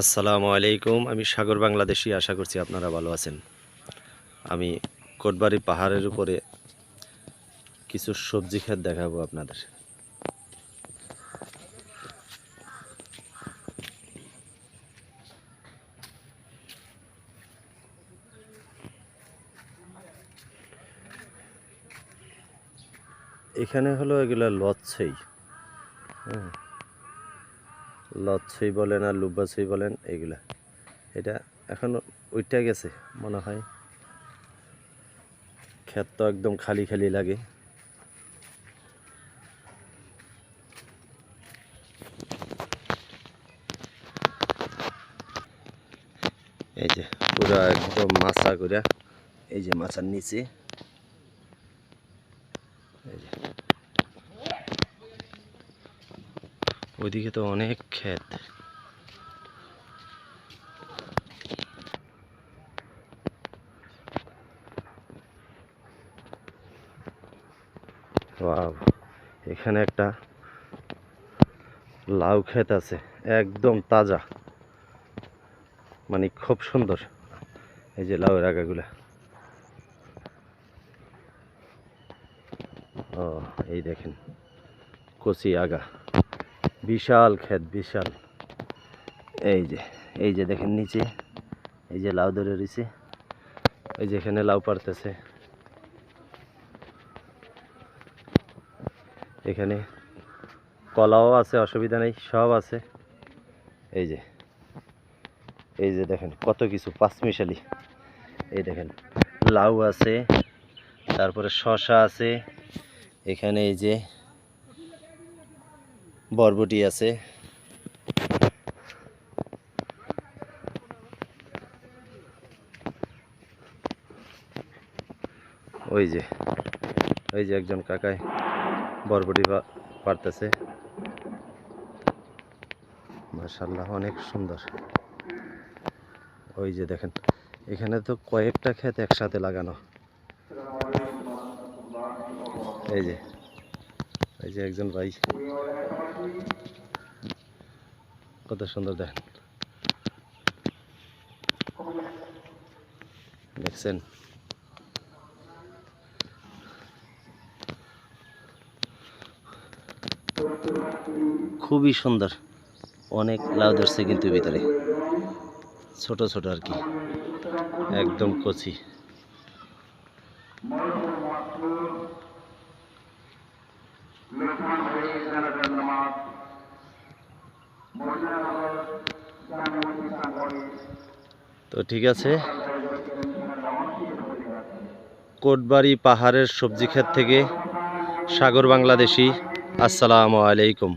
আসসালামু আলাইকুম। আমি সাগর বাংলাদেশি, আশা করছি আপনারা ভালো আছেন। আমি কোটবাড়ি পাহাড়ের উপরে কিছু সবজি ক্ষেত দেখাবো আপনাদের। এখানে হলো এগুলো লচ্ছই। হ্যাঁ লচ্ছই বলেন আর লুব্বাছই বলেন, এইগুলা। এটা এখন ওইটা গেছে, মনে হয়। ক্ষেত তো একদম খালি খালি লাগে। এই যে, পুরো একদম মাছা করে এই যে মাছার নিচে। এই যে। ওইদিকে তো অনেক ক্ষেত। এখানে একটা লাউ ক্ষেত আছে, একদম তাজা। মানে খুব সুন্দর, এই যে লাউয়ের আগাগুলা। ও, এই দেখেন, কচি আগা। বিশাল ক্ষেত, বিশাল। এই যে এই যে দেখেন নিচে, এই যে লাউ ধরে রয়েছে, এই যে এখানে লাউ পারতেছে এখানে কলাও আছে, অসুবিধা নেই, সব আছে। এই যে এই যে দেখেন কত কিছু, পাঁচমিশালি। এই দেখেন লাউ আছে, তারপরে শশা আছে, এখানে এই যে বরবটি আছে। ওই যে ওই যে একজন কাকায় বরবটি পারতেছে মাশাল্লাহ অনেক সুন্দর। ওই যে দেখেন, এখানে তো কয়েকটা ক্ষেত একসাথে লাগানো। এই যে এই যে একজন ভাই। কত সুন্দর দেখেন। দেখছেন? খুবই সুন্দর। অনেক লাউ ধরছে কিন্তু ভিতরে। ছোট ছোট আর কি। একদম কচি। তো ঠিক আছে। কোটবাড়ি পাহাড়ের সবজি ক্ষেত থেকে সাগর বাংলাদেশি। আসসালামু আলাইকুম।